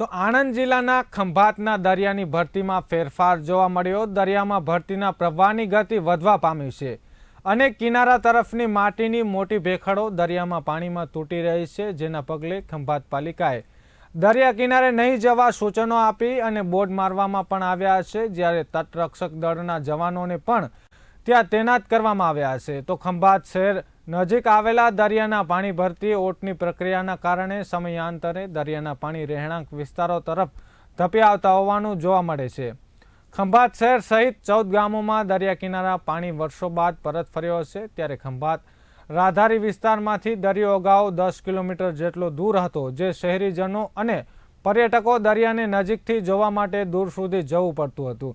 તો આણંદ જિલ્લાના ખંભાતના દરિયાની ભરતીમાં ફેરફાર જોવા મળ્યો. દરિયામાં ભરતીના પ્રવાહની ગતિ વધવા પામી છે અને કિનારા તરફની માટીની મોટી ભેખડો દરિયામાં પાણીમાં તૂટી રહી છે, જેના પગલે ખંભાત પાલિકાએ દરિયા કિનારે નહીં જવા સૂચનો આપી અને બોર્ડ મારવામાં પણ આવ્યા છે. જ્યારે તટરક્ષક દળના જવાનોને પણ ત્યાં તૈનાત કરવામાં આવ્યા છે. તો ખંભાત શહેર નજીક આવેલા દરિયાના પાણી ભરતી ઓટની પ્રક્રિયાના કારણે સમયાંતરે દરિયાના પાણી રહેણાંક વિસ્તારો તરફ ધપી આવતા હોવાનું જોવા મળે છે. ખંભાત શહેર સહિત ચૌદ ગામોમાં દરિયા કિનારા પાણી વર્ષો બાદ પરત ફર્યો છે ત્યારે ખંભાત રાધારી વિસ્તારમાંથી દરિયો અગાઉ દસ કિલોમીટર જેટલો દૂર હતો જે શહેરીજનો અને પર્યટકો દરિયાને નજીકથી જોવા માટે દૂર સુધી જવું પડતું હતું.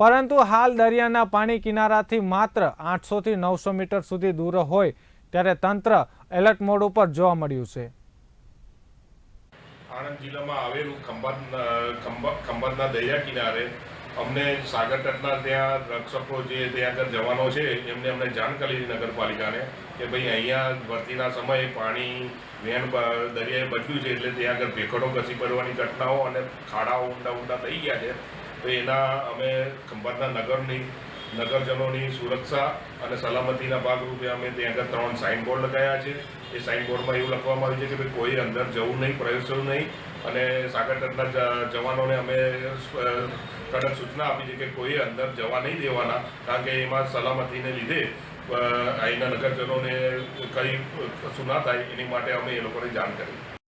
પરંતુ હાલ દરિયાના પાણી કિનારાથી માત્ર આઠસોથી નવસો મીટર સુધી દૂર હોય ત્યારે તંત્ર એલર્ટ મોડ ઉપર જોવા મળ્યું છે. આણંદ જિલ્લામાં આવેલું ખંભાત ખંભાતના દરિયા કિનારે અમને સાગર તટના ત્યાં રક્ષકો જે ત્યાં આગળ જવાનો છે, એમને અમને જાણ કરી નગરપાલિકાને કે ભાઈ અહીંયા ભરતીના સમયે પાણી વેણ દરિયાએ બચ્યું છે એટલે ત્યાં આગળ ભેખડો ઘસી પડવાની ઘટનાઓ અને ખાડાઓ ઊંડા ઊંડા થઈ ગયા છે. તો એના અમે ખંભાતના નગરની નગરજનોની સુરક્ષા અને સલામતીના ભાગરૂપે અમે ત્યાં આગળ ત્રણ સાઇન બોર્ડ લગાવ્યા છે. એ સાઇનબોર્ડમાં એવું લખવામાં આવ્યું છે કે ભાઈ કોઈ અંદર જવું નહીં, પ્રવેશવું નહીં અને સાગરતટના જવાનોને અમે કડક સૂચના આપી છે કે કોઈ અંદર જવા નહીં દેવાના, કારણ કે એમાં સલામતીને લીધે અહીંના નગરજનોને કંઈ કશું ના થાય, એની માટે અમે એ લોકોને જાણ કરી.